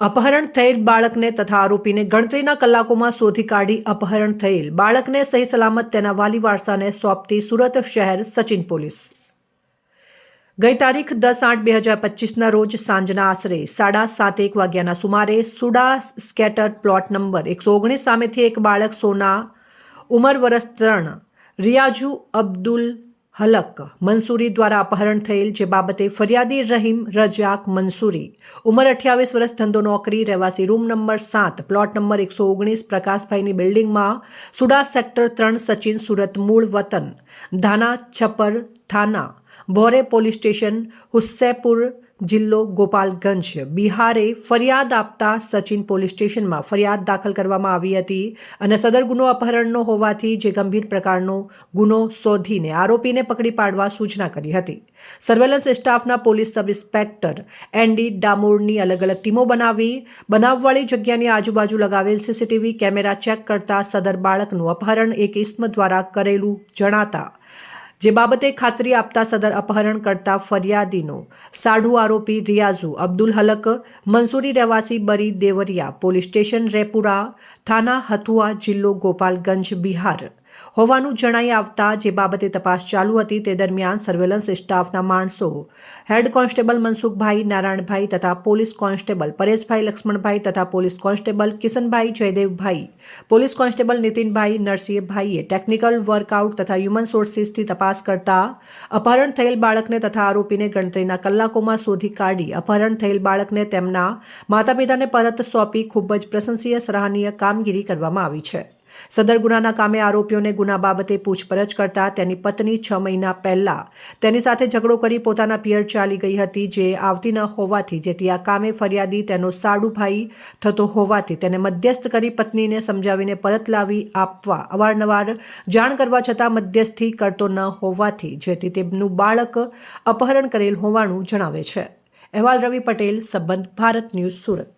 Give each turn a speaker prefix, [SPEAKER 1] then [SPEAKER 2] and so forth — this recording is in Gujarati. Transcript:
[SPEAKER 1] અપહરણ થયેલ બાળકને તથા આરોપીને ગણતરીના કલાકોમાં શોધી કાઢી અપહરણ થયેલ બાળકને સહી સલામત તેના વાલી વારસાને સોંપતી સુરત શહેર સચિન પોલીસ. ગઈ તારીખ દસ આઠ બે હજાર પચીસના રોજ સાંજના આશરે સાડા સાત એક વાગ્યાના સુમારે સુડા સ્કેટર પ્લોટ નંબર એકસો ઓગણીસ સામેથી એક બાળક સોના, ઉંમર વરસ ત્રણ, રિયાજુ અબ્દુલ હલક મંસૂરી દ્વારા અપહરણ થયેલ જે બાબતે ફરિયાદી રહીમ રજાક મંસૂરી. ઉંમર અઠ્યાવીસ વર્ષ ધંધો નોકરી, રહેવાસી રૂમ નંબર સાત, પ્લોટ નંબર એકસો ઓગણીસ, પ્રકાશભાઈની બિલ્ડિંગમાં સુડા સેક્ટર ત્રણ સચિન સુરત મૂળ વતન. ધાના છપર થાના બોરે પોલીસ સ્ટેશન હુસ્સેપુર જિલ્લો ગોપાલગંજ બિહારે ફરિયાદ આપતા સચિન પોલીસ સ્ટેશનમાં ફરિયાદ દાખલ કરવામાં આવી હતી અને સદર ગુનો અપહરણનો હોવાથી જે ગંભીર પ્રકારનો ગુનો શોધીને આરોપીને પકડી પાડવા સૂચના કરી હતી સર્વેલન્સ સ્ટાફના police sub inspector N D ડામોરની અલગ અલગ ટીમો બનાવી બનાવવાળી જગ્યાની આજુબાજુ લગાવેલ સીસીટીવી કેમેરા ચેક કરતા સદર બાળકનું અપહરણ એક ઇસ્મ દ્વારા કરેલું જણાતા જે બાબતે ખાતરી આપતા સદર અપહરણ કરતા ફરિયાદીનો સાઢુ આરોપી રિયાઝુ અબ્દુલ હલક, મંસૂરી રહેવાસી બરી દેવરિયા પોલીસ સ્ટેશન રેપુરા, થાના હથુઆ જિલ્લો ગોપાલગંજ બિહાર હોવાનું જણાઈ આવતા જે બાબતે તપાસ ચાલુ હતી તે દરમિયાન સર્વેલન્સ સ્ટાફના માણસો હેડ કોન્સ્ટેબલ મનસુખભાઈ, નારાયણભાઈ તથા પોલીસ કોન્સ્ટેબલ પરેશભાઈ, લક્ષ્મણભાઈ તથા police constable Kishanbhai Jaydevbhai, police constable Nitinbhai નરસિંહભાઈએ technical workout તથા હ્યુમન સોર્સિસથી તપાસ કરતા અપહરણ થયેલ બાળકને તથા આરોપીને ગણતરીના કલાકોમાં શોધી કાઢી અપહરણ થયેલ બાળકને તેમના માતા પિતાને પરત સોંપી ખૂબ જ પ્રશંસનીય, સરાહનીય કામગીરી કરવામાં આવી છે. સદર ગુનાના કામે આરોપીઓને ગુના બાબતે પૂછપરછ કરતા તેની પત્ની છ મહિના પહેલા તેની સાથે ઝઘડો કરી પોતાના પિયર ચાલી ગઈ હતી જે આવતી ન હોવાથી, જેથી આ કામે ફરિયાદી તેનો સાડુ ભાઈ થતો હોવાથી તેને મધ્યસ્થ કરી પત્નીને સમજાવીને પરત લાવી આપવા અવારનવાર જાણ કરવા છતાં મધ્યસ્થી કરતો ન હોવાથી, જેથી તેમનું બાળક અપહરણ કરેલ હોવાનું જણાવે છે. અહેવાલ રવિ પટેલ, સંબંધ ભારત ન્યૂઝ સુરત.